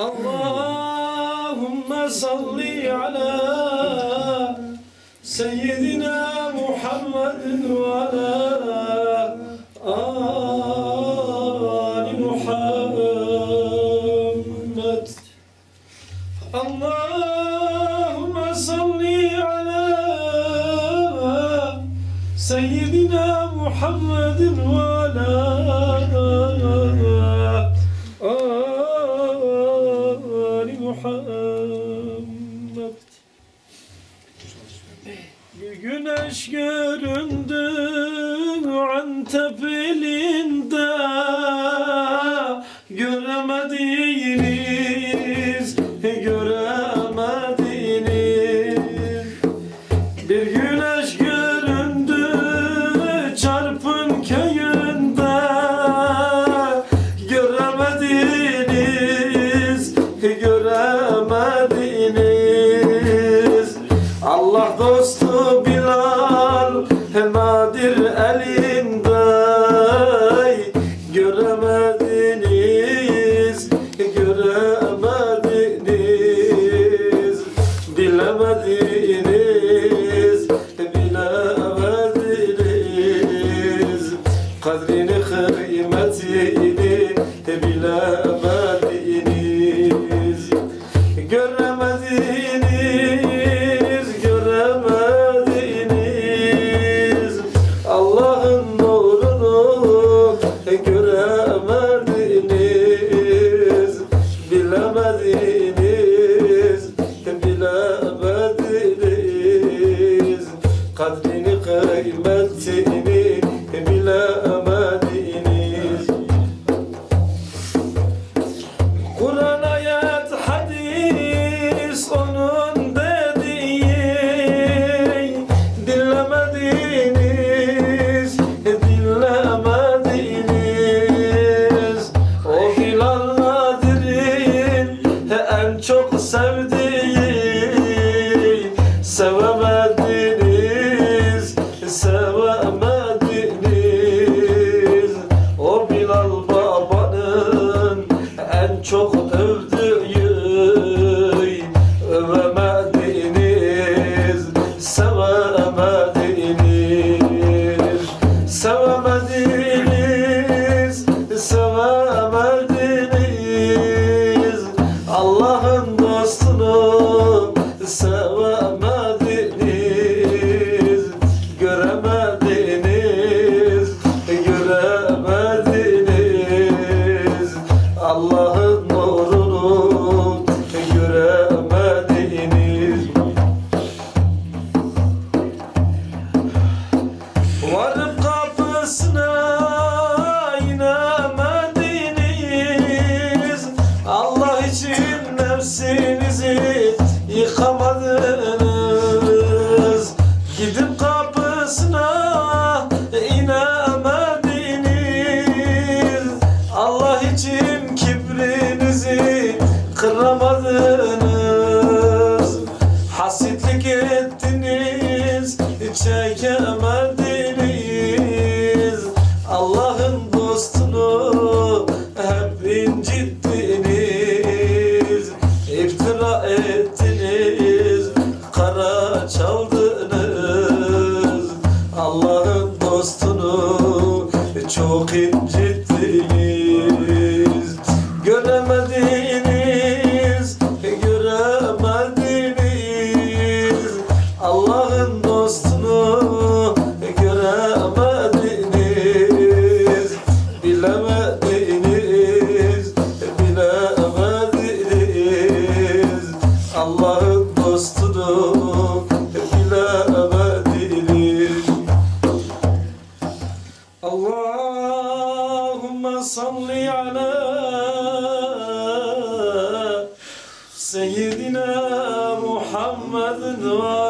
اللهم صل على سيدنا محمد وعلى آل محمد. اللهم صل على سيدنا محمد وعلى Bir güneş göründü Antep ilinde Göremediniz, göremediniz Bir güneş göründü Çarpın köyünde. Göremediniz, göremediniz dostu Bilal Nadir elinde. Göremediniz, göremediniz. Bilemediniz, Bilemediniz, sevemediniz sevemediniz Allah'ın dostunu sevemediniz göremediniz göremediniz Allah'ın nurunu göremediniz Varıp yıkamadınız talking. ince ala seyyidina Muhammedin ve ala